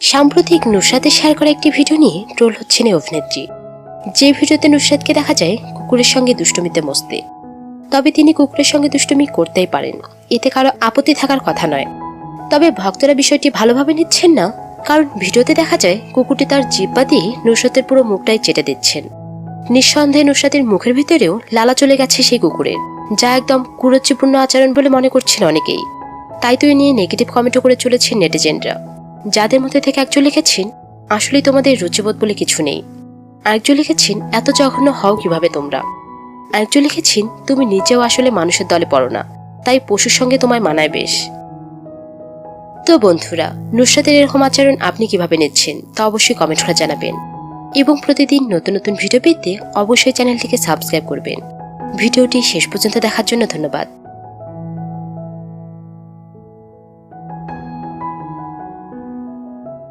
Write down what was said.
সাম্প্রতিক নুসরাতের শেয়ার করা একটি ভিডিও নিয়ে ট্রোল হচ্ছেন এই অভিনেত্রী। যে ভিডিওতে নুসরাতকে দেখা যায়, কুকুরের সঙ্গে দুষ্টুমিতে মস্তে। তবে তিনি কুকুরের সঙ্গে দুষ্টুমি করতেই পারেন। এতে কারও আপত্তি থাকার কথা নয়। তবে ভক্তরা বিষয়টি ভালোভাবে নিচ্ছেন না, কারণ ভিডিওতে দেখা যায়, কুকুরটি তার জিব্বা দিয়ে নুসরাতের পুরো মুখটাই চেটে দিচ্ছেন। নিঃসন্দেহে নুসরাতের মুখের ভিতরেও লালা চলে গেছে সেই কুকুরের, যা একদম কুরুচিপূর্ণ আচরণ বলে মনে করছেন অনেকেই। তাই তো এ নিয়ে নেগেটিভ কমেন্টও করে চলেছেন নেটিজেনরা। যাদের মধ্যে থেকে একজন লিখেছেন, আসলেই তোমাদের রুচিবোধ বলে কিছু নেই। আরেকজন লিখেছেন, এত জঘন্য হও কীভাবে তোমরা? আরেকজন লিখেছেন, তুমি নিজেও আসলে মানুষের দলে পড়ো না, তাই পশুর সঙ্গে তোমায় মানায় বেশ। তো বন্ধুরা, নুসরাতের এরকম আচরণ আপনি কীভাবে নিচ্ছেন, তা অবশ্যই কমেন্ট করে জানাবেন। এবং প্রতিদিন নতুন নতুন ভিডিও পেতে অবশ্যই চ্যানেলটিকে সাবস্ক্রাইব করবেন। ভিডিওটি শেষ পর্যন্ত দেখার জন্য ধন্যবাদ।